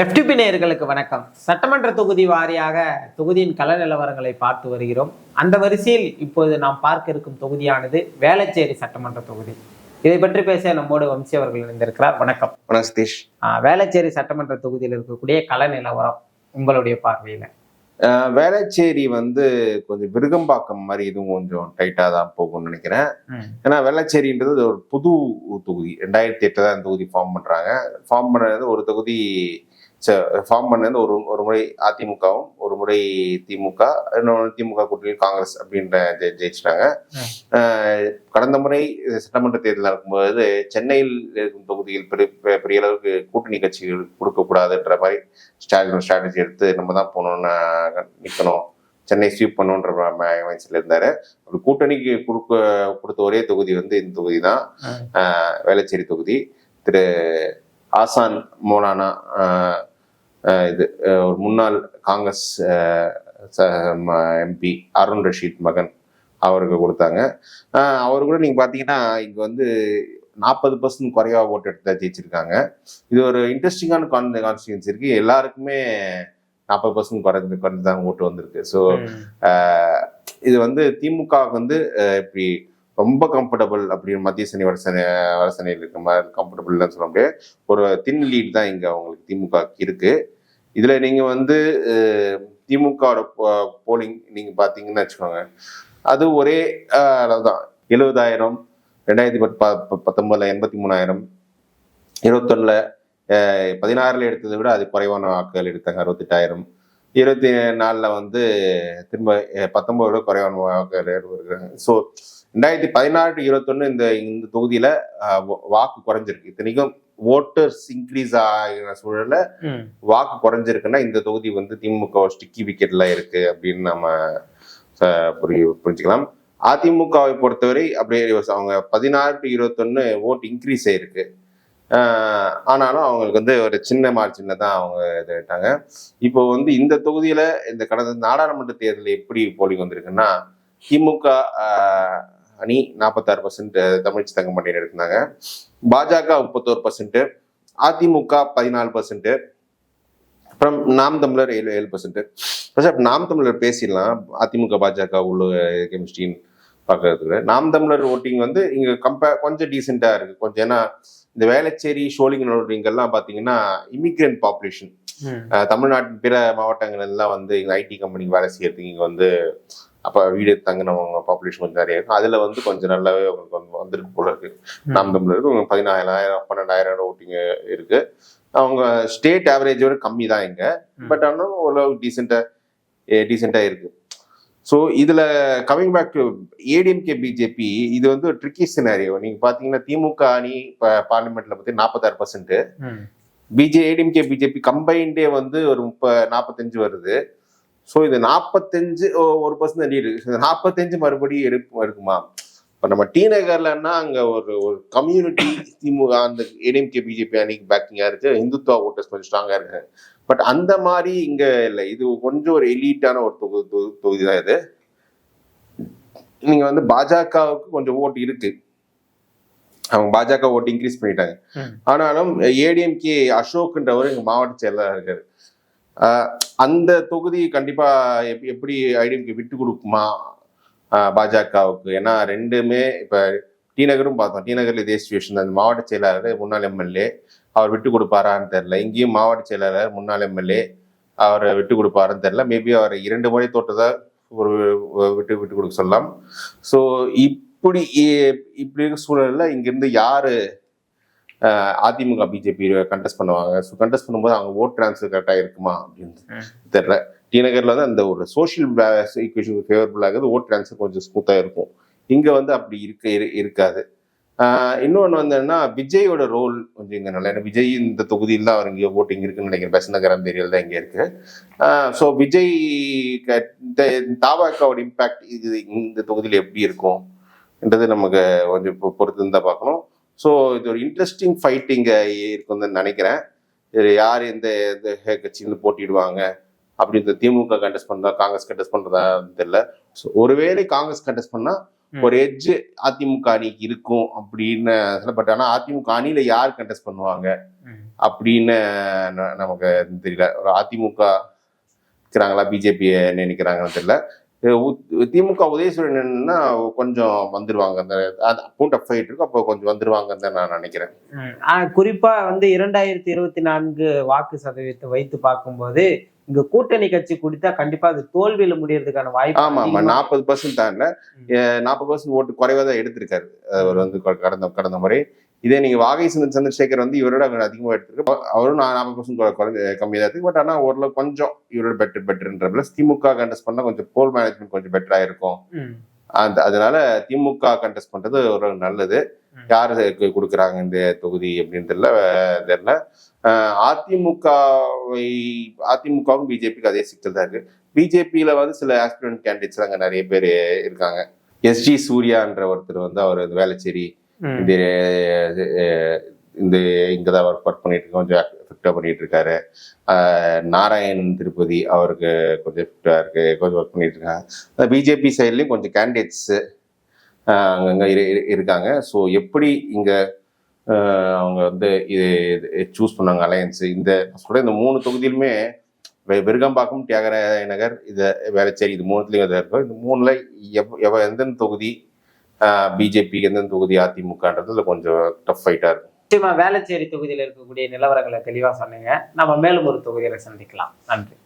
FTP நேயர்களுக்கு வணக்கம். சட்டமன்ற தொகுதி வாரியாக தொகுதியின் கள நிலவரங்களை பார்த்து வருகிறோம். அந்த வரிசையில் இப்போது நாம் பார்க்க இருக்கும் தொகுதியானது வேளச்சேரி சட்டமன்ற தொகுதி. இதை பற்றி பேச நம்மோடு வம்சி அவர்கள் இணைந்திருக்கிறார். வணக்கம். சதீஷ். வேளச்சேரி சட்டமன்ற தொகுதியில் இருக்கக்கூடிய கள நிலவரம் உங்களுடைய பார்வையில? வேளச்சேரி வந்து கொஞ்சம் விருகம்பாக்கம் மாதிரி இதுவும் கொஞ்சம் டைட்டாக தான் போகும்னு நினைக்கிறேன். ஏன்னா வேளச்சேரின்றது ஒரு புது தொகுதி. ரெண்டாயிரத்தி எட்டு தான் தொகுதி ஃபார்ம் பண்ணுறாங்க ஃபார்ம் பண்ணது ஒரு தொகுதி ஃபார்ம் பண்ணது ஒரு ஒரு முறை அதிமுகவும் ஒரு முறை திமுக இன்னொன்று திமுக கூட்டணியில் காங்கிரஸ் அப்படின்ற ஜெ- ஜெயிச்சிட்டாங்க. கடந்த முறை சட்டமன்ற தேர்தல் நடக்கும்போது சென்னையில் இருக்கும் தொகுதியில் பெரிய பெரிய அளவுக்கு கூட்டணி கட்சிகள் கொடுக்கக்கூடாதுன்ற மாதிரி ஸ்டாலின் ஸ்ட்ராட்டஜி எடுத்து நம்ம தான் போகணும்னு நிற்கணும் சென்னை ஸ்வீப் பண்ணுன்ற மைண்ட்ஸில் இருந்தார். அப்படி கூட்டணிக்கு கொடுக்க கொடுத்த ஒரே தொகுதி வந்து இந்த தொகுதி தான். வேளச்சேரி தொகுதி. திரு ஆசான் மௌலானா இது ஒரு முன்னாள் காங்கிரஸ் எம்பி அருண் ரஷீத் மகன் அவருக்கு கொடுத்தாங்க. அவர் கூட நீங்கள் பார்த்தீங்கன்னா இங்கே வந்து நாற்பது பர்சன்ட் குறைவா ஓட்டு எடுத்து ஜெயிச்சிருக்காங்க. இது ஒரு இன்ட்ரெஸ்டிங்கான கான் கான்ஸ்டியூன்சி இருக்கு. எல்லாருக்குமே நாற்பது பர்சன்ட் குறைஞ்சு குறைஞ்சு தான் ஓட்டு வந்திருக்கு ஸோ இது வந்து திமுக வந்து இப்படி ரொம்ப கம்ஃபர்டபுள் அப்படின்னு மத்திய சனி வரசனை வரசனையில் இருக்க மாதிரி கம்ஃபர்டபுள்னு சொல்ல முடியாது. ஒரு தின் லீட் தான் இங்கே அவங்களுக்கு திமுக இருக்கு. இதில் நீங்கள் வந்து திமுகவோட போலிங் நீங்கள் பார்த்தீங்கன்னு வச்சுக்கோங்க. அது ஒரே ஆஹ் அளவுதான். எழுபதாயிரம் ரெண்டாயிரத்தி பத் ப- ப- எண்பத்தி மூணாயிரம் இருபத்தொன்னில் பதினாறில் எடுத்ததை விட அது குறைவான வாக்குகள் எடுத்தாங்க அறுபத்தெட்டாயிரம். இருபத்தி நாலில் வந்து திரும்ப அஹ், விட குறைவான வாக்குகள் எடுக்கிறாங்க ஸோ ரெண்டாயிரத்தி பதினாறு இருபத்தொன்னு இந்த இந்த தொகுதியில வாக்கு குறைஞ்சிருக்கு. இத்தனைக்கும் ஓட்டர்ஸ் இன்க்ரீஸ் ஆகிற சூழல்ல. வாக்கு குறைஞ்சிருக்குன்னா இந்த தொகுதி வந்து திமுக ஸ்டிக்கி விக்கெட்ல இருக்கு அப்படின்னு நம்ம அஹ், புரி புரிஞ்சுக்கலாம். அதிமுகவை பொறுத்தவரை அப்படியே அவங்க பதினாறு டு இருபத்தொன்னு ஓட் இன்க்ரீஸ் ஆயிருக்கு. ஆனாலும் அவங்களுக்கு வந்து ஒரு சின்ன மார்ஜின்ல தான் அவங்க இதாயிட்டாங்க இப்போ வந்து இந்த தொகுதியில இந்த கடந்த நாடாளுமன்ற தேர்தலில் எப்படி போலிங் வந்திருக்குன்னா திமுக ஆஹ், அணி நாற்பத்தாறு பர்சன்ட் தமிழ்ச்சி தங்கமண்டியன் எடுத்தாங்க பாஜக முப்பத்தோரு பர்சன்ட் அதிமுக பதினாலு பர்சன்ட் அப்புறம் நாம் தமிழர் ஏழு ஏழு பர்சன்ட் நாம் தமிழர் பேசிடலாம். அதிமுக பாஜக உள்ள கெமிஸ்ட்ரின்னு பார்க்கறதுக்கு நாம் தமிழர் ஓட்டிங் வந்து இங்க கம்பேர் கொஞ்சம் டீசெண்டா இருக்கு. கொஞ்சம் ஏன்னா இந்த வேளச்சேரி ஷோலிங்கனோட எல்லாம் பாத்தீங்கன்னா இமிகிரண்ட் பாப்புலேஷன். தமிழ்நாட்டின் பிற மாவட்டங்கள் எல்லாம் வந்து இங்க ஐடி கம்பெனிக்கு வேலை செய்யறதுக்கு இங்க வந்து அப்ப வீடு தங்கினவங்க பாப்புலேஷன் கொஞ்சம் நிறைய இருக்கும். அதுல வந்து கொஞ்சம் நல்லாவே அவங்களுக்கு வந்து வந்திருக்கு போல இருக்கு. நாம் தமிழருக்கு பதினாயிரம் பன்னெண்டாயிரம் ஓட்டிங் இருக்கு. அவங்க ஸ்டேட் ஆவரேஜோட கம்மி தான் இங்க. பட் ஆனால் ஓரளவு டீசெண்டா டீசெண்டா இருக்கு. ஸோ இதுல coming back to ADMK BJP இது வந்து ஒரு ட்ரிக்கி சினாரியோ நீங்க பாத்தீங்கன்னா திமுக அணி இப்போ பார்லிமெண்ட்ல பத்தி நாற்பத்தாறு பர்சன்ட் ம். பிஜே ஏடிஎம்கே பிஜேபி கம்பைண்டே வந்து ஒரு முப்ப நாற்பத்தஞ்சு வருது. ஸோ இது நாற்பத்தஞ்சு ஒரு பர்சன்ட் லீடு நாற்பத்தஞ்சு மறுபடியும் எடுப்பு இருக்குமா இப்போ நம்ம டி நகர்லன்னா அங்கே ஒரு ஒரு கம்யூனிட்டி திமுக அந்த ஏடிஎம்கே பிஜேபி அணிக்கு பேக்கிங்காக இருக்கு. இந்துத்துவா ஓட்டர்ஸ் கொஞ்சம் ஸ்ட்ராங்காக இருக்கு பட் அந்த மாதிரி இங்கே இல்லை. இது கொஞ்சம் ஒரு எலீட்டான ஒரு தொகு தொகு- தொகுதி தான் இது. நீங்கள் வந்து பாஜகவுக்கு கொஞ்சம் ஓட்டு இருக்கு. அவங்க பாஜக ஓட்டு இன்க்ரீஸ் பண்ணிட்டாங்க. ஆனாலும் ஏடிஎம்கே அசோக்ன்றவர் எங்க மாவட்ட செயலராக இருக்காரு. அந்த தொகுதி கண்டிப்பா எப்- எப்படி ஐடிஎம்கே விட்டு கொடுக்குமா? பாஜகவுக்கு. ஏன்னா ரெண்டுமே இப்ப டி நகரும் பார்த்தோம். டி நகர்ல இதே சுச்சுவேஷன் அந்த மாவட்ட செயலாளர் முன்னாள் எம்எல்ஏ அவர் விட்டு கொடுப்பாரான்னு தெரியல. இங்கேயும் மாவட்ட செயலாளர் முன்னாள் எம்எல்ஏ அவரை விட்டு கொடுப்பாருன்னு தெரியல. மேபி அவர் இரண்டு முறை தோற்றதா ஒரு விட்டு விட்டு கொடுக்க சொல்லலாம். ஸோ இப்படி இப்படி இருக்க சூழல்ல இங்கிருந்து யாரு அதிமுக பிஜேபி கண்டெஸ்ட் பண்ணுவாங்க. ஸோ கண்டெஸ்ட் பண்ணும்போது அவங்க ஓட் ட்ரான்ஸ்ஃபர் கரெக்டாக இருக்குமா அப்படின்னு ம். தெரியல. டி நகர்ல வந்து அந்த ஒரு சோஷியல் ஈக்குவேஷன் ஃபேவரபுள் ஆகுது. ஓட் ட்ரான்ஸ்ஃபர் கொஞ்சம் ஸ்மூத்தாக இருக்கும். இங்க வந்து அப்படி இருக்க இரு- இருக்காது. இன்னொன்று வந்து என்னன்னா விஜயோட ரோல் கொஞ்சம் இங்கே நல்லா ஏன்னா விஜய் இந்த தொகுதியில் தான் அவர் இங்கே ஓட்டிங் இருக்குன்னு நினைக்கிறேன். பெசநகரம் ஏரியாவில் தான் இங்கே இருக்கு. ஸோ விஜய் தாபாக்காவோட இம்பாக்ட் இது இந்த தொகுதியில் எப்படி இருக்கும்? என்றது நமக்கு கொஞ்சம் பொறுத்து இருந்தால் பார்க்கணும். ஸோ இது ஒரு இன்ட்ரெஸ்டிங் ஃபைட் இங்கே இருக்குன்னு நினைக்கிறேன். இது யார் எந்த எந்த கட்சியிலிருந்து போட்டிடுவாங்க அப்படி இந்த திமுக கண்டெஸ்ட் பண்ணுறதா காங்கிரஸ் கண்டெஸ்ட் பண்ணுறதா தெரியல. ஸோ ஒருவேளை காங்கிரஸ் கண்டெஸ்ட் பண்ணால். ஒரு எட்ஜ் அதிமுக அணிக்கு இருக்கும் அப்படின்னு பட் ஆனால் அதிமுக அணியில யார் கண்டெஸ்ட் பண்ணுவாங்க. அப்படின்னு நமக்கு தெரியல. ஒரு அதிமுக இருக்கிறாங்களா பிஜேபி நினைக்கிறாங்கன்னு தெரியல. திமுக உதயசூரியன் என்னன்னா கொஞ்சம் வந்துருவாங்க அந்த அமௌண்ட் ஆஃப் ஃபைட் இருக்கும் அப்போ கொஞ்சம் வந்துருவாங்கன்னு தான் நான் நினைக்கிறேன். குறிப்பா வந்து இரண்டாயிரத்தி இருபத்தி நான்கு வாக்கு சதவீதத்தை வைத்து பார்க்கும்போது இங்க கூட்டணி கட்சி குடித்தா கண்டிப்பா அது தோல்வியில முடியறதுக்கான வாய்ப்பு ஆமா ஆமா. நாற்பது பர்சன்ட் தாண்டல ம். நாற்பது பர்சன்ட் ஓட்டு குறைவா தான் எடுத்திருக்காரு. அவர் வந்து கடந்த கடந்த முறை. இதே நீங்க வாகை சந்திர சந்திரசேகர் வந்து இவரோட அதிகமாக எடுத்திருக்கு அவரும் நாற்பது பர்சன்ட் குறைஞ்ச கம்மியாக தான் இருக்கு பட் ஆனா ஓரளவு கொஞ்சம் இவரோட பெட்டர் பெட்டர்ன்ற பிளஸ் திமுக கண்டஸ்ட் பண்ணா கொஞ்சம் போல் மேனேஜ்மெண்ட் கொஞ்சம் பெட்டரா இருக்கும். அந்த அதனால திமுக கண்டெஸ்ட் பண்றது ஒரு நல்லது. யாரு கொடுக்குறாங்க இந்த தொகுதி அப்படின்னு தெரியல அதிமுகவை அதிமுகவும் பிஜேபிக்கு அதே சிக்கல் தான் இருக்கு பிஜேபியில வந்து சில ஆஸ்பிரண்ட் கேண்டிடேட்ஸ் அங்க நிறைய பேர் இருக்காங்க எஸ்ஜி சூர்யான்ற ஒருத்தர் வந்து அவர் வேலைச்சேரி. இந்த இந்த இங்கே தான் ஒர்க் ஒர்க் பண்ணிட்டு இருக்கோம் கொஞ்சம் எஃபெக்டாக பண்ணிட்டு இருக்காரு நாராயணன் திருப்பதி அவருக்கு கொஞ்சம் எஃபெக்டாக இருக்கு கொஞ்சம் ஒர்க் பண்ணிட்டு இருக்காங்க பிஜேபி சைட்லேயும் கொஞ்சம் கேண்டிடேட்ஸ் அங்கங்கே இரு- இரு- இருக்காங்க. ஸோ எப்படி இங்க அவங்க வந்து இது சூஸ் பண்ணாங்க அலையன்ஸ் இந்த சொல்ற இந்த மூணு தொகுதியிலுமே விருகம்பாக்கம் தியாகராய நகர் இதை வேலைச்சேரி இது மூணுத்துலேயும் இதாக இருக்கும். இந்த மூணுல எவ் எவ எந்தெந்த தொகுதி பிஜேபி எந்தெந்த தொகுதி அதிமுகன்றதுல கொஞ்சம் டஃப் ஃபைட்டா இருக்கும். நிச்சயமா வேளச்சேரி தொகுதியில் இருக்கக்கூடிய நிலவரங்களை தெளிவா சொன்னீங்க. நம்ம மேலும் ஒரு தொகுதியில சந்திக்கலாம். நன்றி.